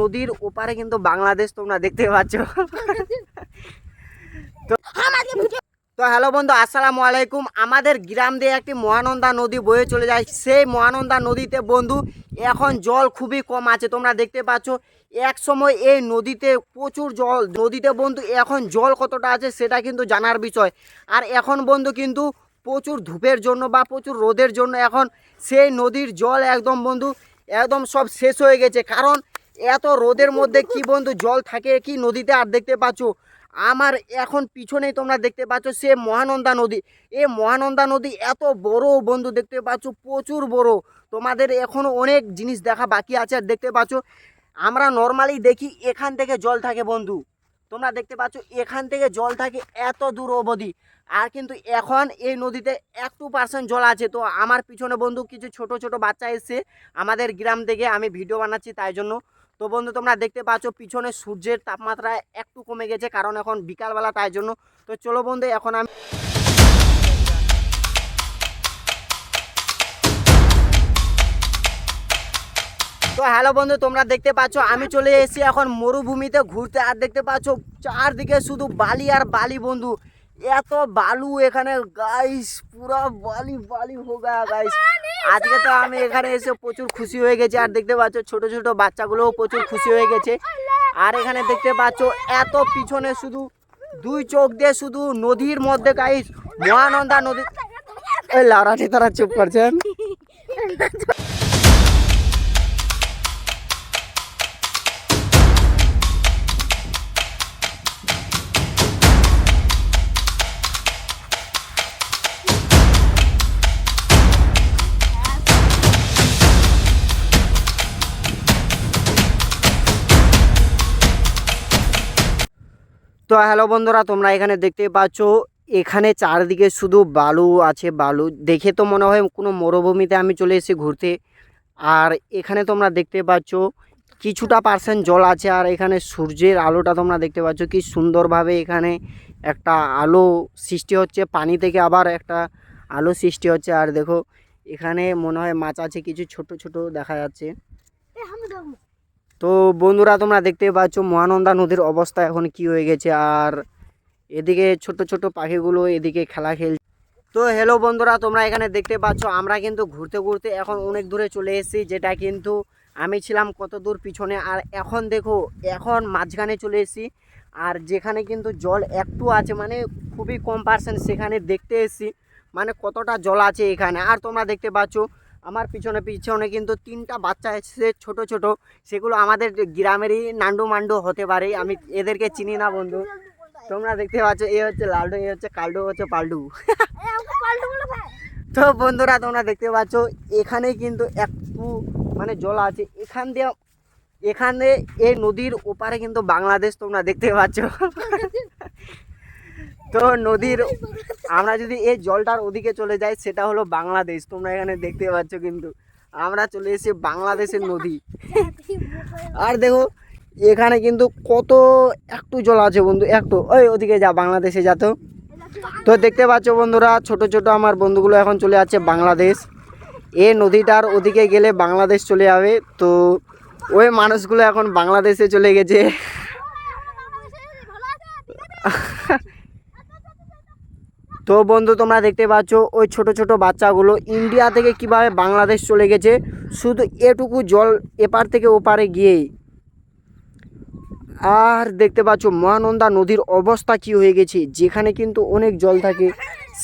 নদীর ওপারে কিন্তু বাংলাদেশ তোমরা দেখতে পাচ্ছ। তো হ্যালো বন্ধু, আসসালামু আলাইকুম। আমাদের গ্রাম দিয়ে একটি মহানন্দা নদী বয়ে চলে যায়। সেই মহানন্দা নদীতে বন্ধু, এখন জল খুবই কম আছে, তোমরা দেখতে পাচ্ছ। এক সময় এই নদীতে প্রচুর জল, নদীতে বন্ধু, এখন জল কতটা আছে সেটা কিন্তু জানার বিষয়। আর এখন বন্ধু কিন্তু প্রচুর ধূপের জন্য বা প্রচুর রোদের জন্য এখন সেই নদীর জল একদম বন্ধু, একদম সব শেষ হয়ে গেছে। কারণ এত রোদের মধ্যে কি বন্ধু, জল থাকে কি নদীতে? আর দেখতে পাচ্ছ, আমার এখন পিছনেই তোমরা দেখতে পাচ্ছ সে মহানন্দা নদী। এ মহানন্দা নদী এত বড় বন্ধু, দেখতে পাচ্ছ প্রচুর বড়। তোমাদের এখনও অনেক জিনিস দেখা বাকি আছে, আর দেখতে পাচ্ছ, আমরা নর্মালি দেখি এখান থেকে জল থাকে বন্ধু। তোমরা দেখতে পাচ্ছ, এখান থেকে জল থাকে এত দূর অবধি। আর কিন্তু এখন এই নদীতে এক টু পার্সেন্ট জল আছে। তো আমার পিছনে বন্ধু কিছু ছোট ছোট বাচ্চা এসছে, আমাদের গ্রাম থেকে আমি ভিডিও বানাচ্ছি, তাই জন্য তো বন্ধু, তোমরা দেখতে পাচ্ছ পিছনে সূর্যের তাপমাত্রা একটু কমে গেছে, কারণ এখন বিকালবেলা তাই জন্য। তো চলো বন্ধু, এখন আমি তো হ্যালো বন্ধু, তোমরা দেখতে পাচ্ছ আমি চলে এসেছি এখন মরুভূমিতে ঘুরতে, আর দেখতে পাচ্ছ চারদিকে শুধু বালি আর বালি বন্ধু। এত বালু এখানে গাইস পুরো বালি বালি গয়া গাইস আজকে তো আমি এখানে এসে প্রচুর খুশি হয়ে গেছি। আর দেখতে পাচ্ছ, ছোট ছোট বাচ্চাগুলোও প্রচুর খুশি হয়ে গেছে। আর এখানে দেখতে পাচ্ছ, এত পিছনে শুধু দুই চোখ দিয়ে শুধু নদীর মধ্যে গাইস মহানন্দা নদী লারাটি তারা চুপ করছেন? তো হ্যালো বন্ধুরা, তোমরা এখানে দেখতে পাচ্ছ, এখানে চারদিকে শুধু বালু আছে, বালু। দেখে তো মনে হয় কোনো মরুভূমিতে আমি চলে এসেছি ঘুরতে। আর এখানে তোমরা দেখতে পাচ্ছ, কিছুটা পার্সেন্ট জল আছে, আর এখানে সূর্যের আলোটা তোমরা দেখতে পাচ্ছ কি সুন্দরভাবে এখানে একটা আলো সৃষ্টি হচ্ছে। পানি থেকে আবার একটা আলো সৃষ্টি হচ্ছে। আর দেখো, এখানে মনে হয় মাছ আছে, কিছু ছোট ছোট দেখা যাচ্ছে। তো বন্ধুরা, তোমরা দেখতে পাচ্ছ মহানন্দা নদীর অবস্থা এখন কি হয়ে গেছে। আর এদিকে ছোট ছোট পাখিগুলো এদিকে খেলা খেল তো হ্যালো বন্ধুরা, তোমরা এখানে দেখতে পাচ্ছ আমরা কিন্তু ঘুরতে ঘুরতে এখন অনেক দূরে চলে এসেছি, যেটা কিন্তু আমি ছিলাম কত দূর পিছনে। আর এখন দেখো, এখন মাঝখানে চলে এসেছি। আর যেখানে কিন্তু জল একটু আছে মানে খুবই কম পার্সেন্ট সেখানে দেখতে এসেছি। মানে কতটা জল আছে এখানে। আর তোমরা দেখতে পাচ্ছ আমার পিছনে পিছনে কিন্তু তিনটা বাচ্চা এসেছে ছোট ছোট। সেগুলো আমাদের গ্রামেরই নান্ডু মান্ডু হতে পারে আমি এদেরকে চিনি না বন্ধু। তোমরা দেখতে পাচ্ছ এ হচ্ছে লালডু এ হচ্ছে কালডু হচ্ছে পাল্ডু তো বন্ধুরা তোমরা দেখতে পাচ্ছ এখানে কিন্তু একটু মানে জল আছে। এখান দিয়ে এখানে এই নদীর ওপারে কিন্তু বাংলাদেশ তোমরা দেখতে পাচ্ছ। তো নদীর আমরা যদি এই জলটার ওদিকে চলে যাই সেটা হলো বাংলাদেশ। তোমরা এখানে দেখতে পাচ্ছ কিন্তু। আমরা চলে এসেছি বাংলাদেশের নদী। আর দেখো এখানে কিন্তু কত একটু জল আছে বন্ধু একটু। ওই ওদিকে যা বাংলাদেশে যা তো। তো দেখতে পাচ্ছ বন্ধুরা ছোট ছোট আমার বন্ধুগুলো এখন চলে যাচ্ছে বাংলাদেশ। এই নদীটার ওদিকে গেলে বাংলাদেশ চলে যাবে। তো ওই মানুষগুলো এখন বাংলাদেশে চলে গেছে। তো বন্ধু, তোমরা দেখতে পাচ্ছ ওই ছোট ছোট বাচ্চাগুলো ইন্ডিয়া থেকে কীভাবে বাংলাদেশ চলে গেছে? শুধু এটুকু জল এপার থেকে ওপারে গিয়েই। আর দেখতে পাচ্ছ মহানন্দা নদীর অবস্থা কি হয়ে গেছে? যেখানে কিন্তু অনেক জল থাকে,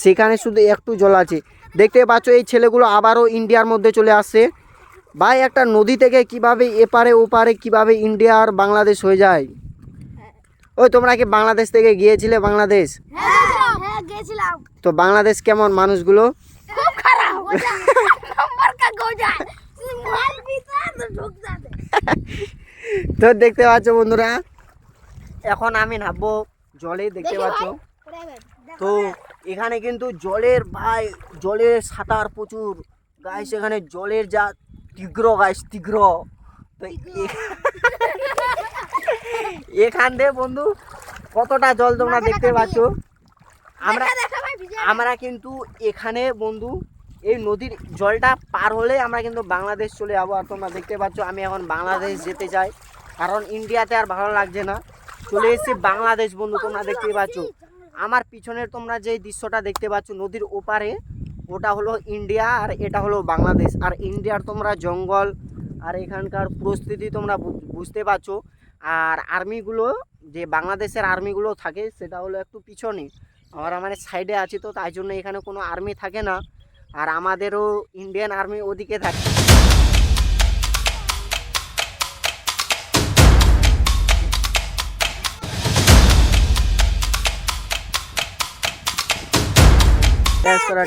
সেখানে শুধু একটু জল আছে। দেখতে পাচ্ছ এই ছেলেগুলো আবারও ইন্ডিয়ার মধ্যে চলে আসছে। ভাই, একটা নদী থেকে কীভাবে এপারে ওপারে কীভাবে ইন্ডিয়া আর বাংলাদেশ হয়ে যায়? ওই, তোমরা কি বাংলাদেশ থেকে গিয়েছিলে বাংলাদেশ? হ্যাঁ। গেছিলাম। তো বাংলাদেশ কেমন মানুষগুলো? খুব খারাপ। তো দেখতে পাচ্ছ বন্ধুরা এখন আমি নামবো জলে দেখতে পাচ্ছ? তো এখানে কিন্তু জলের ভাই জলের সাঁতার প্রচুর। গাইস এখানে জলের যা তীব্র গাইস তীব্র। তো এখান দিয়ে বন্ধু কতটা জল তোমরা দেখতে পাচ্ছ? আমরা আমরা কিন্তু এখানে বন্ধু এই নদীর জলটা পার হলে আমরা কিন্তু বাংলাদেশ চলে যাব। আর তোমরা দেখতে পাচ্ছ আমি এখন বাংলাদেশ যেতে চাই। কারণ ইন্ডিয়াতে আর ভালো লাগছে না। চলে এসেছি বাংলাদেশ বন্ধু তোমরা দেখতেই পাচ্ছ। আমার পিছনের তোমরা যে দৃশ্যটা দেখতে পাচ্ছ নদীর ওপারে ওটা হলো ইন্ডিয়া আর এটা হলো বাংলাদেশ। আর ইন্ডিয়ার তোমরা জঙ্গল আর এখানকার পরিস্থিতি তোমরা বুঝতে পারছ আর আর্মিগুলো যে বাংলাদেশের আর্মিগুলো থাকে সেটা হলো একটু পিছনে। আমার সাইডে আছি তো তাই জন্য এখানে কোনো আর্মি থাকে না আর আমাদেরও ইন্ডিয়ান আর্মি ওদিকে থাকে করা